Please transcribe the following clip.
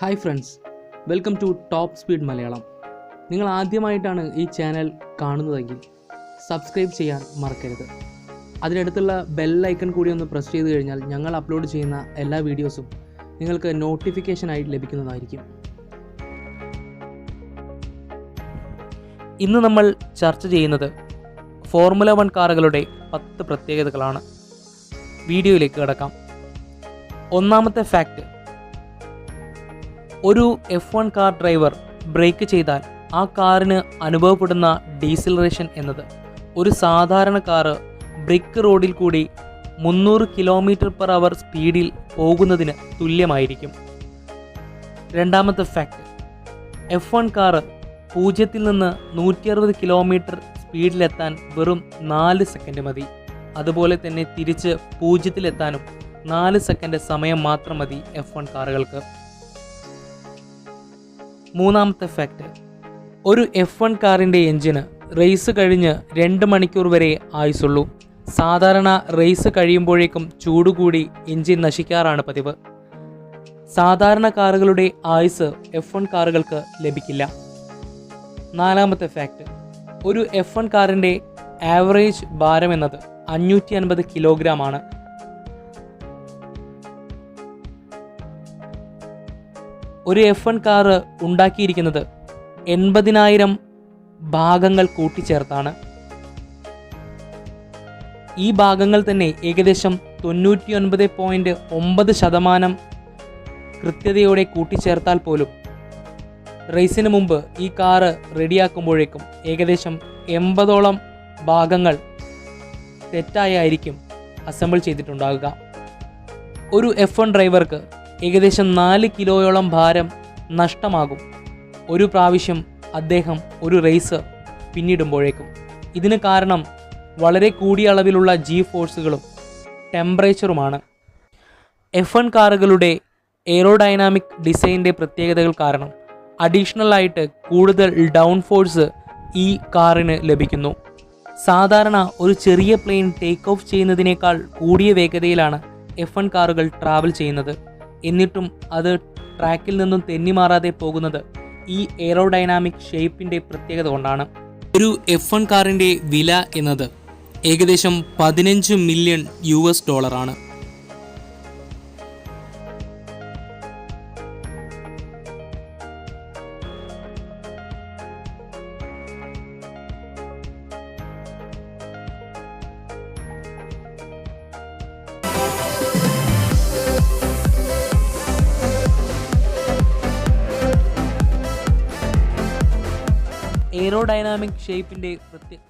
Hi friends welcome to top speed Malayalam നിങ്ങൾ ആദ്യമായിട്ടാണ് ഈ ചാനൽ കാണുന്നതെങ്കിൽ സബ്സ്ക്രൈബ് ചെയ്യാൻ മറക്കരുത്. അതിനടുത്തുള്ള ബെല്ലൈക്കൺ കൂടി ഒന്ന് പ്രസ് ചെയ്ത് കഴിഞ്ഞാൽ ഞങ്ങൾ അപ്ലോഡ് ചെയ്യുന്ന എല്ലാ വീഡിയോസും നിങ്ങൾക്ക് നോട്ടിഫിക്കേഷനായി ലഭിക്കുന്നതായിരിക്കും. ഇന്ന് നമ്മൾ ചർച്ച ചെയ്യുന്നത് ഫോർമുല വൺ കാറുകളുടെ പത്ത് പ്രത്യേകതകളാണ്. വീഡിയോയിലേക്ക് കിടക്കാം. ഒന്നാമത്തെ ഫാക്റ്റ് ഒരു F one car driver brake ചെയ്താൽ ആ കാറിന് അനുഭവപ്പെടുന്ന ഡീസിലറേഷൻ എന്നത്. ഒരു സാധാരണ കാറ് ബ്രിക്ക് റോഡിൽ കൂടി മുന്നൂറ് കിലോമീറ്റർ പെർ അവർ സ്പീഡിൽ പോകുന്നതിന് തുല്യമായിരിക്കും. രണ്ടാമത്തെ ഫാക്ട് എഫ് വൺ കാറ് പൂജ്യത്തിൽ നിന്ന് നൂറ്റി അറുപത് കിലോമീറ്റർ സ്പീഡിലെത്താൻ വെറും നാല് സെക്കൻഡ് മതി. അതുപോലെ തന്നെ തിരിച്ച് പൂജ്യത്തിലെത്താനും നാല് സെക്കൻഡ് സമയം മാത്രം മതി എഫ് വൺ കാറുകൾക്ക് മൂന്നാമത്തെ ഫാക്റ്റ് ഒരു എഫ് വൺ കാറിന്റെ എഞ്ചിന് റേസ് കഴിഞ്ഞ് രണ്ട് മണിക്കൂർ വരെ ആയുസുള്ളൂ. സാധാരണ റേസ് കഴിയുമ്പോഴേക്കും ചൂടുകൂടി എഞ്ചിൻ നശിക്കാറാണ് പതിവ്. സാധാരണ കാറുകളുടെ ആയുസ് എഫ് വൺ കാറുകൾക്ക് ലഭിക്കില്ല. നാലാമത്തെ ഫാക്റ്റ് ഒരു എഫ് വൺ കാറിന്റെ ആവറേജ് ഭാരം എന്നത് അഞ്ഞൂറ്റി അൻപത് കിലോഗ്രാം ആണ്. ഒരു എഫ് വൺ കാറ് ഉണ്ടാക്കിയിരിക്കുന്നത് എൺപതിനായിരം ഭാഗങ്ങൾ കൂട്ടിച്ചേർത്താണ്. ഈ ഭാഗങ്ങൾ തന്നെ ഏകദേശം തൊണ്ണൂറ്റി ഒൻപത് പോയിന്റ് ഒമ്പത് ശതമാനം കൃത്യതയോടെ കൂട്ടിച്ചേർത്താൽ പോലും റേസിന് മുമ്പ് ഈ കാറ് റെഡിയാക്കുമ്പോഴേക്കും ഏകദേശം എൺപതോളം ഭാഗങ്ങൾ തെറ്റായായിരിക്കും അസംബിൾ ചെയ്തിട്ടുണ്ടാകുക. ഒരു എഫ് വൺ ഡ്രൈവർക്ക് ഏകദേശം നാല് കിലോയോളം ഭാരം നഷ്ടമാകും. ഒരു പ്രാവശ്യം അദ്ദേഹം ഒരു റേസ് പിന്നിടുമ്പോഴേക്കും. ഇതിന് കാരണം വളരെ കൂടിയ അളവിലുള്ള ജി ഫോഴ്സുകളും ടെമ്പറേച്ചറുമാണ് എഫ് വൺ കാറുകളുടെ എയറോഡൈനാമിക് ഡിസൈനിന്റെ പ്രത്യേകതകൾ കാരണം അഡീഷണൽ ആയിട്ട് കൂടുതൽ ഡൗൺ ഫോഴ്സ് ഈ കാറിന് ലഭിക്കുന്നു. സാധാരണ ഒരു ചെറിയ പ്ലെയിൻ ടേക്ക് ഓഫ് ചെയ്യുന്നതിനേക്കാൾ കൂടിയ വേഗതയിലാണ് എഫ് വൺ കാറുകൾ ട്രാവൽ ചെയ്യുന്നത്. എന്നിട്ടും അത് ട്രാക്കിൽ നിന്നും തെന്നിമാറാതെ പോകുന്നത് ഈ എയറോഡൈനാമിക് ഷേപ്പിന്റെ പ്രത്യേകത കൊണ്ടാണ്. ഒരു എഫ് വൺ കാറിന്റെ വില എന്നത് ഏകദേശം പതിനഞ്ച് മില്യൺ യു എസ് ഡോളറാണ് എയറോഡൈനാമിക് ഷേപ്പിന്റെ പ്രത്യേക